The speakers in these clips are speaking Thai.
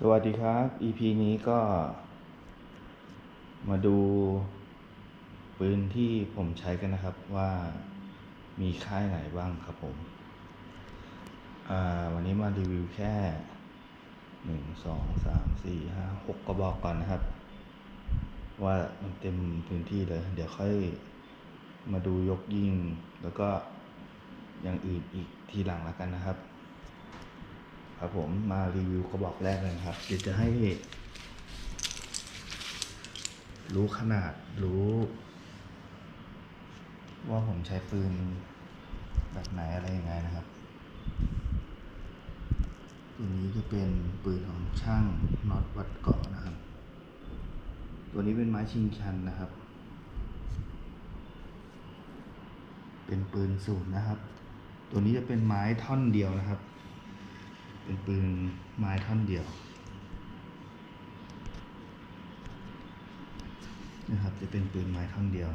สวัสดีครับ EP นี้ก็ มาดูปืนที่ผมใช้กันนะครับว่ามีค่ายไหนบ้างครับผมวันนี้มารีวิวแค่หนึ่งสองสามสี่ห้าหกกระบอกก่อนนะครับ ว่ามันเต็มพื้นที่เลย เดี๋ยวค่อยมาดูยกยิง แล้วก็อย่างอื่นอีกทีหลังแล้วกันนะครับ ครับผมมารีวิวกระบอกแรกเลยครับ เดี๋ยวจะให้ รู้ขนาดรู้ ว่าผมใช้ปืนแบบไหนอะไรยังไงนะครับตัวนี้จะเป็นปืนของช่างน็อตวัดเกาะนะครับ ตัวนี้เป็นไม้ชิงชันนะครับ เป็นปืนสูตรนะครับ ตัวนี้จะเป็นไม้ท่อนเดียวนะครับ เป็นปืนไม้ท่อนเดียวนะครับ จะเป็นปืนไม้ท่อนเดียว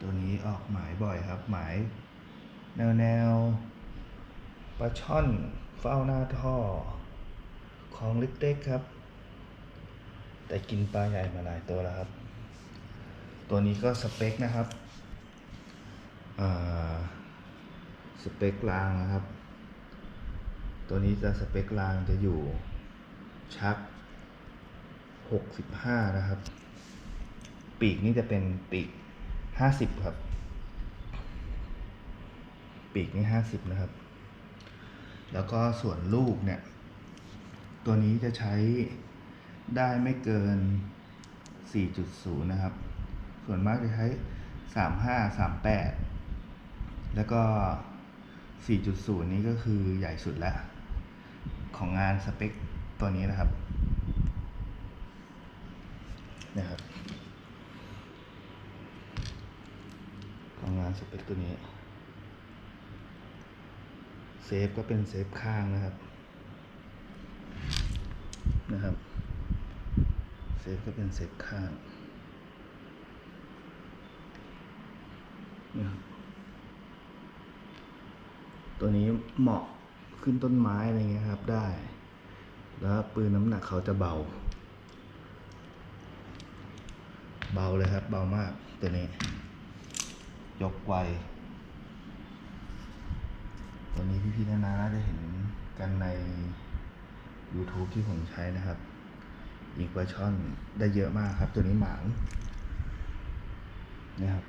ตัวนี้ออกหมายบ่อยครับ หมาย แนวแนวปลาช่อนเฝ้าหน้าท่อของเล็กๆครับ แต่กินปลาใหญ่มาหลายตัวแล้วครับ ตัวนี้ก็สเปคนะครับอ่า สเปครางนะครับ ตัวนี้จะสเปครางจะอยู่ชัก 65 นะครับ ปีกนี่จะเป็นปีก 50 ครับ ปีกนี่ 50 นะครับ แล้วก็ส่วนลูกเนี่ย ตัวนี้จะใช้ได้ไม่เกิน 4.0 นะครับ ส่วนมากจะใช้ 35 38 แล้วก็ 4.0 นี้ก็คือใหญ่สุดแล้ว ของงานสเปคตัวนี้นะครับนะครับ ของงานสเปคตัวนี้ เซฟก็เป็นเซฟข้างนะครับนะครับ เซฟก็เป็นเซฟข้างนะครับ ตัวนี้เหมาะขึ้นต้นไม้อะไรเงี้ยครับได้ แล้วปืนน้ำหนักเขาจะเบา เบาเลยครับ เบามากตัวนี้ ยกไวตัวนี้พี่ๆนานาน่าจะเห็นกันใน YouTube ที่ผมใช้นะครับยิงปลาช่อนได้เยอะมากครับ ตัวนี้หมางนะครับ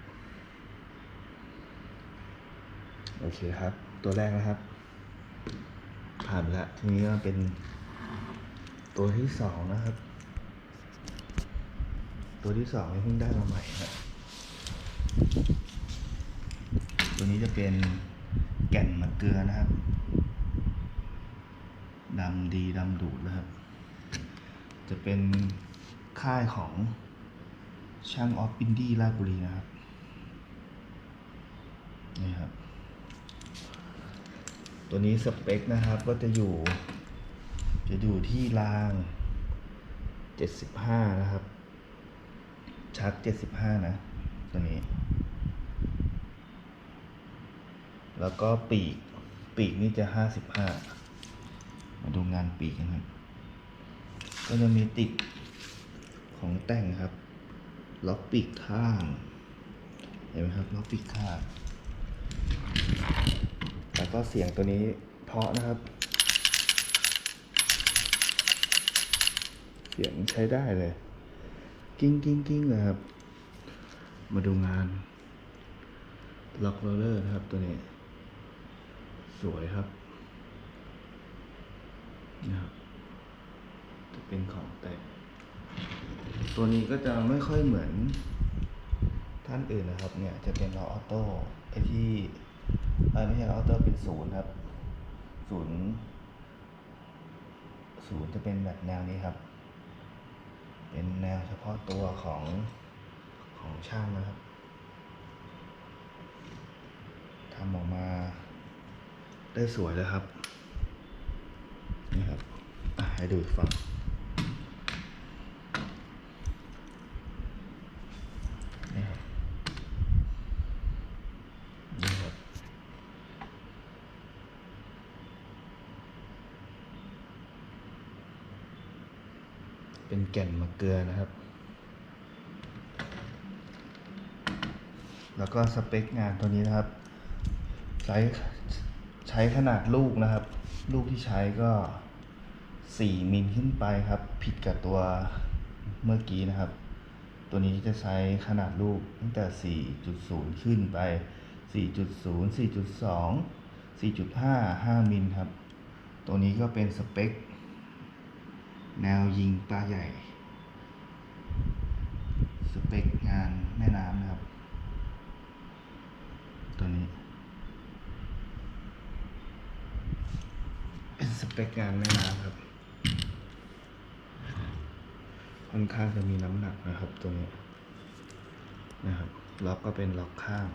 โอเคครับ ตัวแรกนะครับ ผ่านไปแล้วทีนี้ก็เป็นตัวที่สองนะครับ ตัวที่สองนี่เพิ่งได้มาใหม่ครับตัวนี้จะเป็นแก่นมะเกลือนะครับดำดีดำดูดนะครับ จะเป็นค่ายของช่างออฟปินดี้ราชบุรีนะครับนี่ครับ ตัวนี้สเปคนะครับก็จะอยู่ จะอยู่ที่ราง 75 นะครับ ชัก 75 นะ ตัวนี้ แล้วก็ปีก ปีกนี่จะ 55 มาดูงานปีกกันครับก็จะมีติดของแต่งครับ ล็อกปีกข้าง เห็นไหมครับ ล็อกปีกข้าง แล้วก็เสียงตัวนี้เพาะนะครับ เสียงใช้ได้เลย กิ้งกิ้งกิ้งเลยครับ มาดูงานล็อกโรเลอร์นะครับตัวนี้ สวยครับนะครับจะเป็นของแต่งตัวนี้ก็จะไม่ค่อยเหมือนท่านอื่นนะครับ เนี่ยจะเป็นล้อออโต้ไอที่ ไม่ใช่ล้อออโต้เป็นศูนย์ครับศูนย์ศูนย์จะเป็นแบบแนวนี้ครับ เป็นแนวเฉพาะตัวของของช่างนะครับทำออกมาได้สวยแล้วครับนี่ครับให้ดูอีกฝั่งนี่ครับ นี่ครับ เป็น แก่นมะเกลือนะครับ แล้วก็สเปคงานตัวนี้นะครับใช้ใช้ขนาดลูกนะครับ ลูกที่ใช้ก็ 4 มิลขึ้นไปครับ ผิดกับตัวเมื่อกี้นะครับ ตัวนี้จะใช้ขนาดลูกตั้งแต่ 4.0 ขึ้นไป 4.0 4.2 4.5 5 มิลครับ ตัวนี้ก็เป็นสเปค แนวยิงปลาใหญ่ สเปคงานแม่น้ำนะครับ ตัวนี้ เป็นสเปคงานแม่น้ำครับค่อนข้างจะมีน้ำหนักนะครับตัวนี้นะครับล็อกก็เป็นล็อกข้าง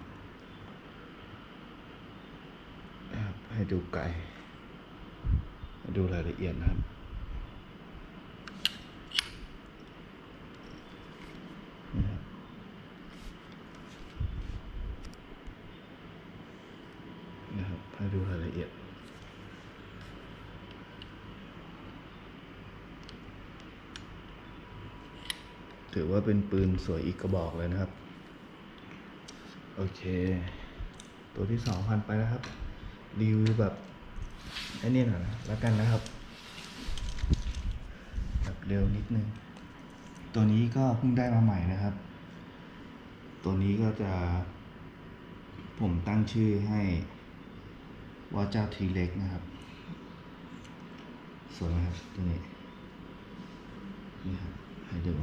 นะครับให้ดูไกลดูรายละเอียดนะครับนะครับให้ดูรายละเอียด ถือว่าเป็นปืนสวยอีกกระบอกเลยนะครับ โอเค ตัวที่สองพันไปแล้วครับ รีวิวแบบไอ้นี่หน่อยนะแล้วกันนะครับ แบบเร็วนิดนึง ตัวนี้ก็เพิ่งได้มาใหม่นะครับ ตัวนี้ก็จะ ผมตั้งชื่อให้ว่าเจ้าทีเล็กนะครับสวยไหมครับตัวนี้นี่ครับให้ดู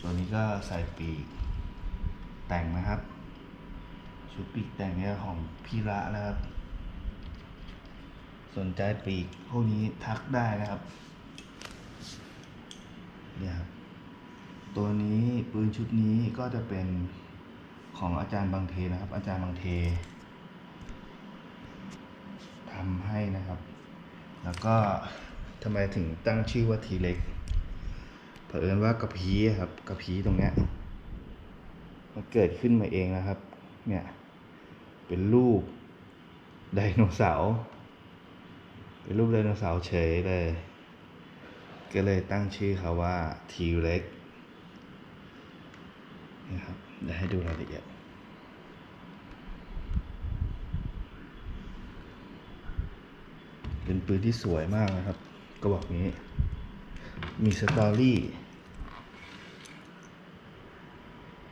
ตัวนี้ก็ใส่ปีกแต่งนะครับ ชุดปีกแต่งเนี่ยของพี่ระนะครับ สนใจปีกพวกนี้ทักได้นะครับเนี่ยครับตัวนี้ปืนชุดนี้ก็จะเป็นของอาจารย์บางเทนะครับ อาจารย์บางเททำให้นะครับ แล้วก็ทำไมถึงตั้งชื่อว่าทีเล็ก เผอิญว่ากระพี้ครับกระพี้ตรงเนี้ยมันเกิดขึ้นมาเองนะครับ เนี่ย เป็นรูปไดโนเสาร์เป็นรูปไดโนเสาร์เฉยเลย ก็เลยตั้งชื่อเขาว่าทีเล็กนะครับเดี๋ยวให้ดูรายละเอียดเป็นปืนที่สวยมากนะครับ ก็บอกนี้ มีสตอรี่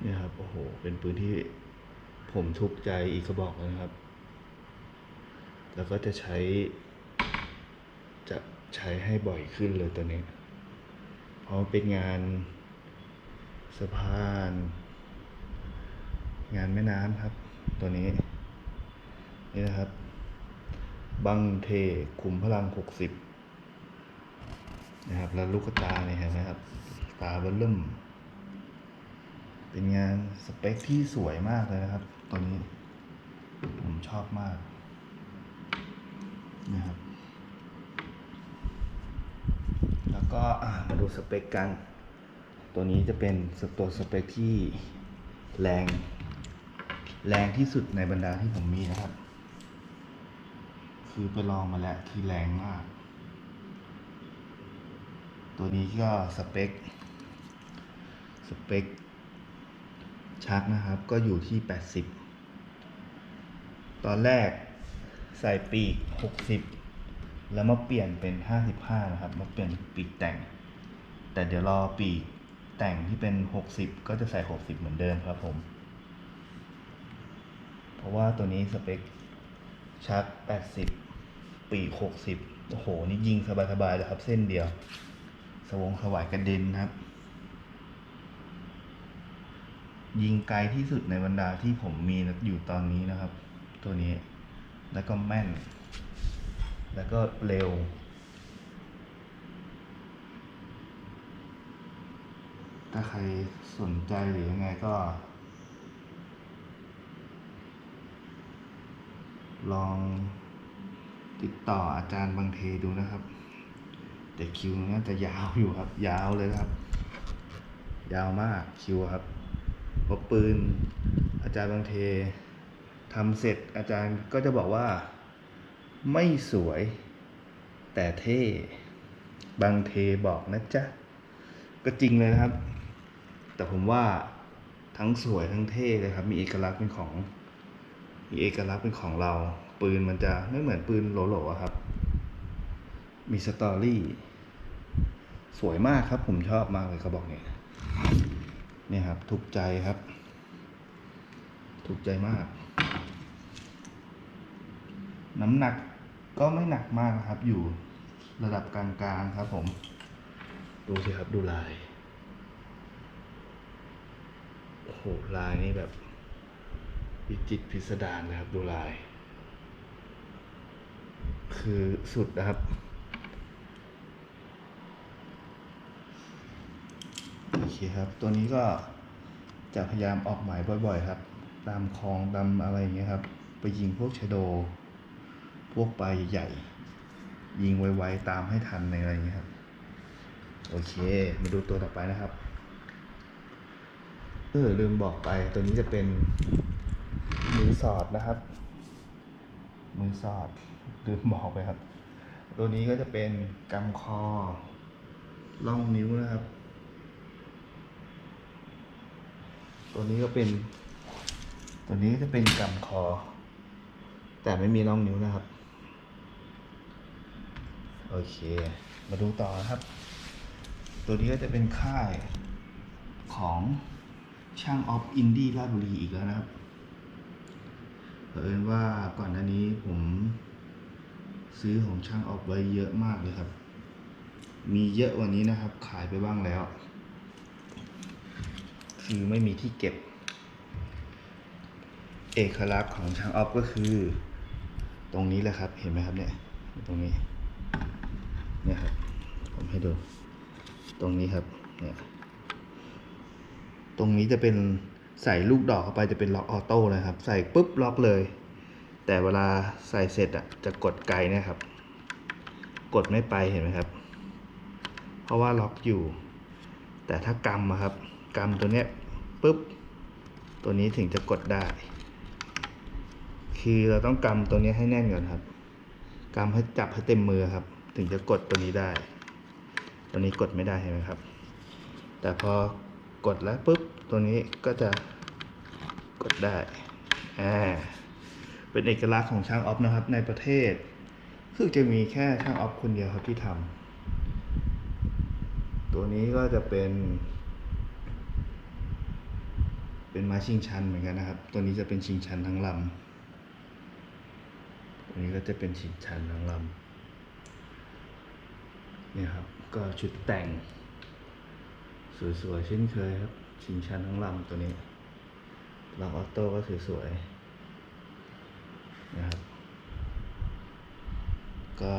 เนี่ยครับโอ้โหเป็นปืนที่ผมทุกข์ใจอีกกระบอกนะครับ แล้วก็จะใช้ จะใช้ให้บ่อยขึ้นเลยตัวนี้ เพราะเป็นงานสะพาน งานแม่น้ำครับ ตัวนี้ นี่นะครับ บังเทขุมพลังหกสิบนะครับ แล้วลูกตาเนี่ยเห็นไหมครับ ตาเบิ่มเริ่ม เป็นงานสเปคที่สวยมากเลยนะครับ ตัวนี้ ผมชอบมากนะครับ แล้วก็มาดูสเปคกัน ตัวนี้จะเป็นสตัวสเปคที่แรง แรงที่สุดในบรรดาที่ผมมีนะครับ คือไปลองมาแล้วคือแรงมาก ตัวนี้ก็สเปค สเปค ชักนะครับก็อยู่ที่ 80 ตอนแรกใส่ปีก 60 แล้วมาเปลี่ยนเป็น 55 นะครับ มาเปลี่ยนปีกแต่ง แต่เดี๋ยวรอปีกแต่งที่เป็น 60 ก็จะใส่ 60 เหมือนเดิมครับผม เพราะว่าตัวนี้สเปคชัก 80 ปีก 60 โอ้โห นี่ยิงสบายๆเลยครับ เส้นเดียว สวงสวายกระเด็นนะครับ ยิงไกลที่สุดในบรรดาที่ผมมีอยู่ตอนนี้นะครับ ตัวนี้ แล้วก็แม่น แล้วก็เร็ว ถ้าใครสนใจหรือยังไงก็ ลองติดต่ออาจารย์บางเทดูนะครับ แต่คิวน่าจะยาวอยู่ครับ ยาวเลยครับ ยาวมากคิวครับ พราะปืน อาจารย์บางเททำเสร็จอาจารย์ก็จะบอกว่า ไม่สวยแต่เท่บางเทบอกนะจ๊ะ ก็จริงเลยนะครับ แต่ผมว่าทั้งสวยทั้งเท่เลยครับ มีเอกลักษณ์เป็นของมีเอกลักษณ์เป็นของเรา ปืนมันจะไม่เหมือนปืนโหลๆครับ มีสตอรี่ สวยมากครับ ผมชอบมากเลยกระบอกนี้ เนี่ยครับ ถูกใจครับ ถูกใจมาก น้ำหนักก็ไม่หนักมากนะครับ อยู่ระดับกลางๆครับผม ดูสิครับดูลาย โอ้โห ลายนี่แบบวิจิตพิสดารนะครับ ดูลาย คือสุดนะครับ โอ เคครับ ตัวนี้ก็จะพยายามออกหมายบ่อยๆ ครับ ตามคลองตามอะไรอย่างเงี้ยครับ ไปยิงพวกชโด พวกปลาใหญ่ๆยิงไวๆตามให้ทันในอะไรอย่างเงี้ยครับ โอเค มาดูตัวต่อไปนะครับ เออลืมบอกไปตัวนี้จะเป็นมือสอดนะครับ มือสอดลืมบอกไปครับ ตัวนี้ก็จะเป็นกำคอล่องนิ้วนะครับ ตัวนี้ก็เป็น ตัวนี้จะเป็นกำคอ แต่ไม่มีร่องนิ้วนะครับ โอเค มาดูต่อนะครับ ตัวนี้ก็จะเป็นค่ายของช่างออฟอินดี้ราชบุรีอีกแล้วนะครับเผอิญว่าก่อนหน้านี้ผมซื้อของช่างออฟไว้เยอะมากเลยครับ มีเยอะกว่านี้นะครับ ขายไปบ้างแล้ว คือไม่มีที่เก็บ เอกลักษณ์ของช่างออฟก็คือ ตรงนี้แหละครับ เห็นไหมครับเนี่ย ตรงนี้ เนี่ยครับ ผมให้ดู ตรงนี้ครับ เนี่ย ตรงนี้จะเป็นใส่ลูกดอกเข้าไปจะเป็นล็อกออโต้เลยครับ ใส่ปุ๊บล็อกเลย แต่เวลาใส่เสร็จอะจะกดไกลนะครับ กดไม่ไปเห็นไหมครับ เพราะว่าล็อกอยู่ แต่ถ้ากำอะครับ กำตัวเนี้ยปุ๊บ ตัวนี้ถึงจะกดได้ คือเราต้องกำตัวนี้ให้แน่นก่อนครับกำให้จับให้เต็มมือครับ ถึงจะกดตัวนี้ได้ ตัวนี้กดไม่ได้เห็นไหมครับ แต่พอกดแล้วปุ๊บ ตัวนี้ก็จะกดได้ อ่า เป็นเอกลักษณ์ของช่างออฟนะครับ ในประเทศ คือจะมีแค่ช่างออฟคนเดียวครับที่ทำตัวนี้ก็จะเป็น เป็นไม้ชิงชันเหมือนกันนะครับ ตัวนี้จะเป็นชิงชันทั้งลำตัวนี้ก็จะเป็นชิงชันทั้งลำเนี่ยครับ ก็ชุดแต่ง สวยๆเช่นเคยครับ ชิงชันทั้งลำตัวนี้ลำออโต้ก็สวยๆนะครับก็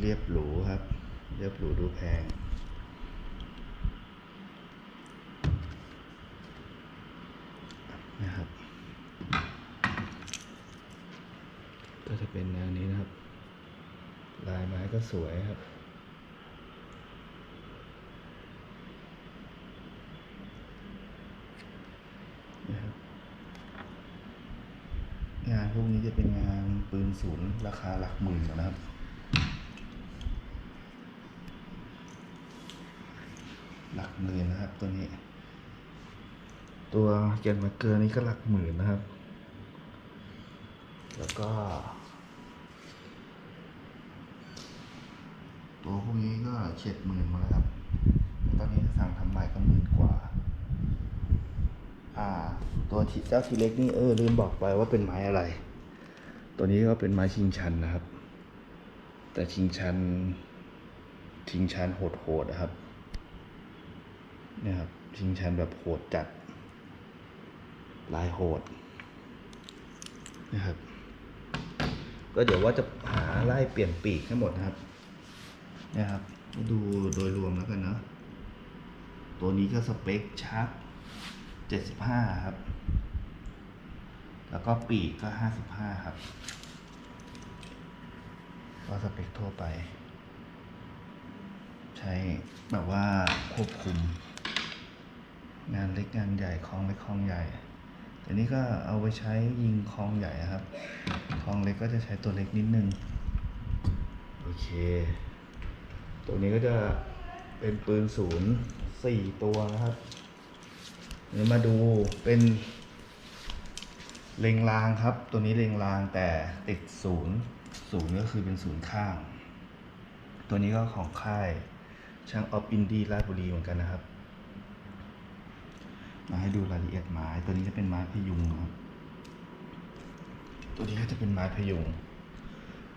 เรียบหรูครับ เรียบหรูดูแพง นะครับ ก็จะเป็นแนวนี้นะครับ ลายไม้ก็สวยครับนะครับงานพวกนี้จะเป็นงานปืนศูนย์ราคาหลักหมื่นนะครับ หลักหมื่นนะครับตัวนี้ ตัวเกนมาเกอร์นี่ก็หลักหมื่นนะครับ แล้วก็ ตัวพวกนี้ก็เฉียดหมื่นมาแล้วครับ ตอนนี้สั่งทำใหม่ก็หมื่นกว่า อ่า ตัวเจ้าทีเล็กนี่เออลืมบอกไปว่าเป็นไม้อะไร ตัวนี้ก็เป็นไม้ชิงชันนะครับ แต่ชิงชัน ชิงชันโหดๆนะครับ เนี่ยครับชิงชันแบบโหดจัด ลายโหดนะครับ ก็เดี๋ยวว่าจะหาไล่เปลี่ยนปีกให้หมดนะครับเนี่ยครับดูโดยรวมแล้วกันเนาะตัวนี้ก็สเปคชาร์ปเจ็ดสิบห้าครับ แล้วก็ปีกก็ห้าสิบห้าครับ ก็สเปคทั่วไป ใช้แบบว่าควบคุม งานเล็กงานใหญ่คลองเล็กคลองใหญ่ แต่นี้ก็เอาไว้ใช้ยิงคลองใหญ่ครับ คลองเล็กก็จะใช้ตัวเล็กนิดนึง โอเค ตัวนี้ก็จะเป็นปืนศูนย์สี่ตัวนะครับเดี๋ยวมาดูเป็นเล็งรางครับ ตัวนี้เล็งรางแต่ติดศูนย์ศูนย์ก็คือเป็นศูนย์ข้าง ตัวนี้ก็ของค่ายช่างออฟอินดี้ราชบุรีเหมือนกันนะครับ มาให้ดูรายละเอียดไม้ตัวนี้จะเป็นไม้พยุงนะครับ ตัวนี้ก็จะเป็นไม้พยุง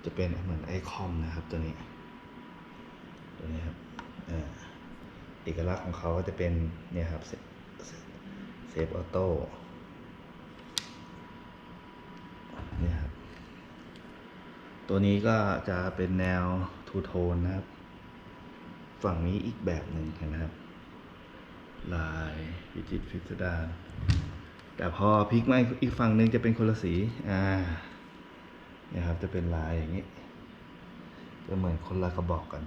จะเป็นเหมือนไอคอมนะครับตัวนี้ ตัวนี้ครับเอ่อเอกลักษณ์ของเขาก็จะเป็นเนี่ยครับเซฟออโต้เนี่ยครับ ตัวนี้ก็จะเป็นแนวทูโทนนะครับ ฝั่งนี้อีกแบบหนึ่งเห็นไหมครับ ลายวิจิตพิสดารแต่พอพลิกมาอีกฝั่งหนึ่งจะเป็นคนละสีอ่านี่ยครับจะเป็นลายอย่างนี้จะเหมือนคนละกระบอกกัน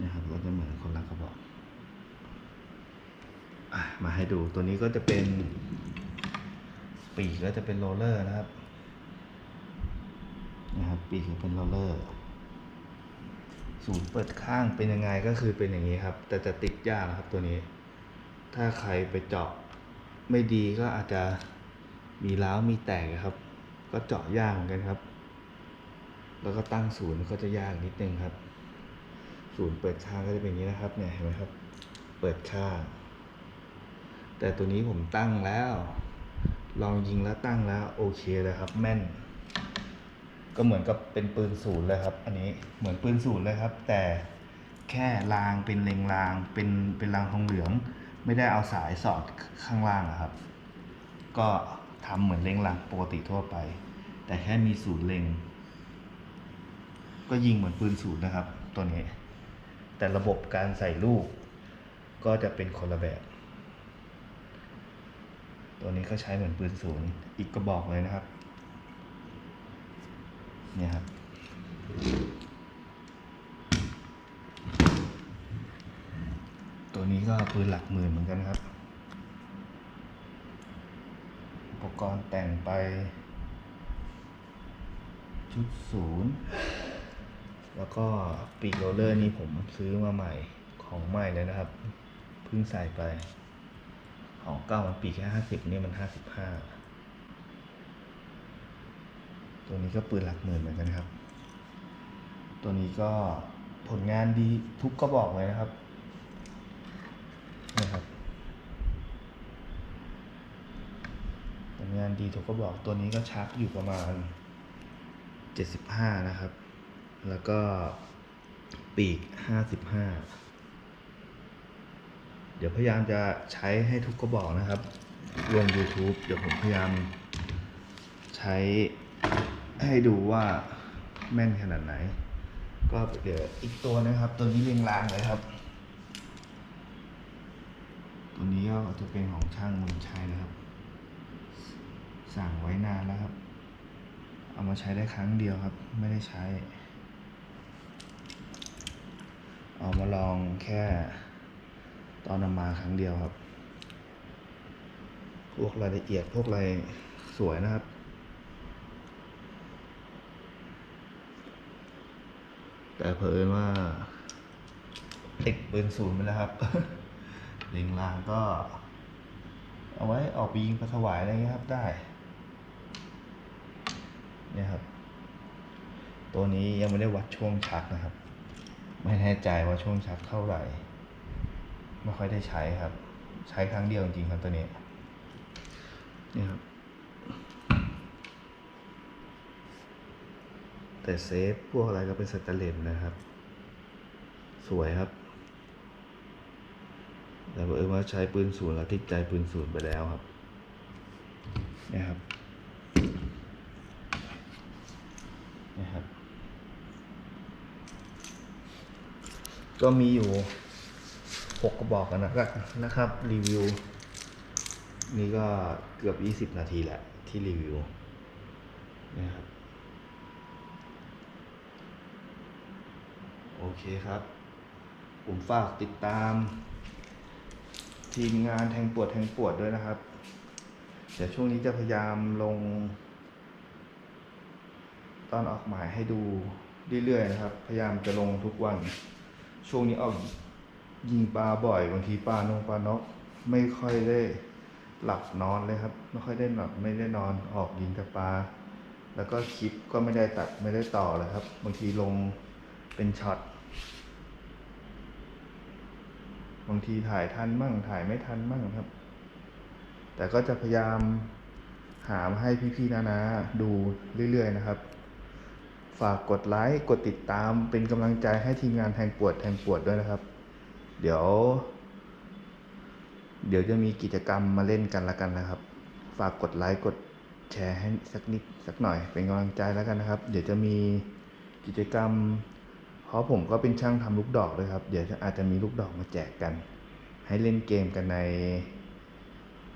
นี่ยครับก็จะเหมือนคนละกระบอกอมาให้ดูตัวนี้ก็จะเป็น ปีกก็จะเป็นโรลเลอร์นะครับนะครับ ปีกจะเป็นโรลเลอร์ ศูนย์เปิดข้างเป็นยังไงก็คือเป็นอย่างนี้ครับ แต่จะติดยากนะครับตัวนี้ ถ้าใครไปเจาะไม่ดีก็อาจจะมีร้าวมีแตกครับ ก็เจาะยากเหมือนกันครับ แล้วก็ตั้งศูนย์ก็จะยากนิดนึงครับ ศูนย์เปิดข้างก็จะเป็นอย่างนี้นะครับเนี่ยเห็นไหมครับ เปิดข้างแต่ตัวนี้ผมตั้งแล้ว ลองยิงแล้วตั้งแล้วโอเคเลยครับแม่น ก็เหมือนกับเป็นปืนศูนย์เลยครับ อันนี้เหมือนปืนศูนย์เลยครับ แต่แค่รางเป็นเล็งรางเป็นเป็นรางทองเหลือง ไม่ได้เอาสายสอดข้างล่างอะครับ ก็ทำเหมือนเล็งรางปกติทั่วไป แต่แค่มีศูนย์เล็งก็ยิงเหมือนปืนศูนย์นะครับ ตัวนี้ แต่ระบบการใส่ลูก ก็จะเป็นคนละแบบ ตัวนี้ก็ใช้เหมือนปืนศูนย์อีกกระบอกเลยนะครับ เนี่ยครับตัวนี้ก็ปืนหลักหมื่นเหมือนกันครับ อุปกรณ์แต่งไป ชุดศูนย์แล้วก็ปีกโรเลอร์นี่ผมซื้อมาใหม่ของใหม่เลยนะครับ เพิ่งใส่ไป ของเก้ามันปีกแค่ห้าสิบนี่มันห้าสิบห้า ตัวนี้ก็ปืนหลักหมื่นเหมือนกันครับ ตัวนี้ก็ผลงานดีทุกกระบอกเลยนะครับนะครับผลงานดีทุกกระบอกตัวนี้ก็ชักอยู่ประมาณ 75 นะครับ แล้วก็ปีก 55 เดี๋ยวพยายามจะใช้ให้ทุกกระบอกนะครับ ลง YouTube เดี๋ยวผมพยายามใช้ ให้ดูว่าแม่นขนาดไหน ก็เดี๋ยวอีกตัวนะครับ ตัวนี้เรียงรางเลยครับ ตัวนี้ก็จะเป็นของช่างมนชัยนะครับ สั่งไว้นานแล้วครับ เอามาใช้ได้ครั้งเดียวครับ ไม่ได้ใช้ เอามาลองแค่ตอนนำมาครั้งเดียวครับ พวกรายละเอียดพวกอะไรสวยนะครับ แต่เผอิญว่า ติดปืนศูนย์ไปแล้วครับ เล็งรางก็ เอาไว้ออกไปยิงปลาถวายอะไรเงี้ยครับได้ เนี่ยครับ ตัวนี้ยังไม่ได้วัดช่วงชักนะครับ ไม่แน่ใจว่าช่วงชักเท่าไหร่ ไม่ค่อยได้ใช้ครับ ใช้ครั้งเดียวจริงๆครับตัวนี้นี่ครับ แต่เซฟพวกอะไรก็เป็นสแตนเลสนะครับ สวยครับ แต่บังเอิญว่าใช้ปืนศูนย์แล้วติดใจปืนศูนย์ไปแล้วครับเนี่ยครับเนี่ยครับ ก็มีอยู่หกกระบอกกันนะครับนะครับ รีวิว นี่ก็เกือบยี่สิบนาทีแหละที่รีวิวนะครับ โอเคครับ ผมฝากติดตาม ทีมงานแทงปวดแทงปวดด้วยนะครับ เดี๋ยวช่วงนี้จะพยายามลง ตอนออกหมายให้ดูเรื่อยๆนะครับ พยายามจะลงทุกวัน ช่วงนี้ออกยิงปลาบ่อยบางทีปลานงปลานกไม่ค่อยได้หลับนอนเลยครับ ไม่ค่อยได้หลับไม่ได้นอนออกยิงแต่ปลาแล้วก็คลิปก็ไม่ได้ตัดไม่ได้ต่อเลยครับ บางทีลง เป็นช็อตบางทีถ่ายทันมั่งถ่ายไม่ทันมั่งครับ แต่ก็จะพยายามหามาให้พี่ๆนาๆดูเรื่อยๆนะครับ ฝากกดไลค์กดติดตามเป็นกำลังใจให้ทีมงานแทงปวดแทงปวดด้วยนะครับ เดี๋ยว เดี๋ยวจะมีกิจกรรมมาเล่นกันละกันนะครับ ฝากกดไลค์กดแชร์ให้สักนิดสักหน่อยเป็นกำลังใจแล้วกันนะครับ เดี๋ยวจะมีกิจกรรม เพราะผมก็เป็นช่างทำลูกดอกด้วยครับ เดี๋ยวอาจจะมีลูกดอกมาแจกกัน ให้เล่นเกมกันใน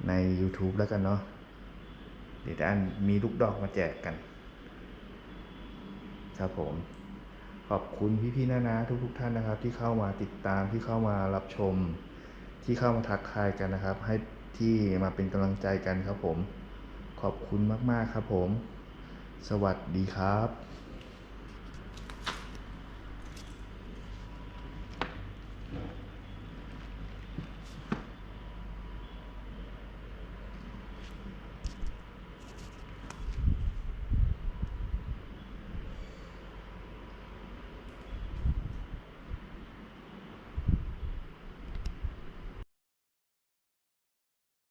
ใน YouTube แล้วกันเนาะเดี๋ยวจะมีลูกดอกมาแจกกัน ครับผม ขอบคุณพี่ๆนานาทุก ๆ ท่านนะครับ ที่เข้ามาติดตามที่เข้ามารับชม ที่เข้ามาทักทายกันนะครับ ให้ที่มาเป็นกำลังใจกันครับผม ขอบคุณมากๆครับผม สวัสดีครับ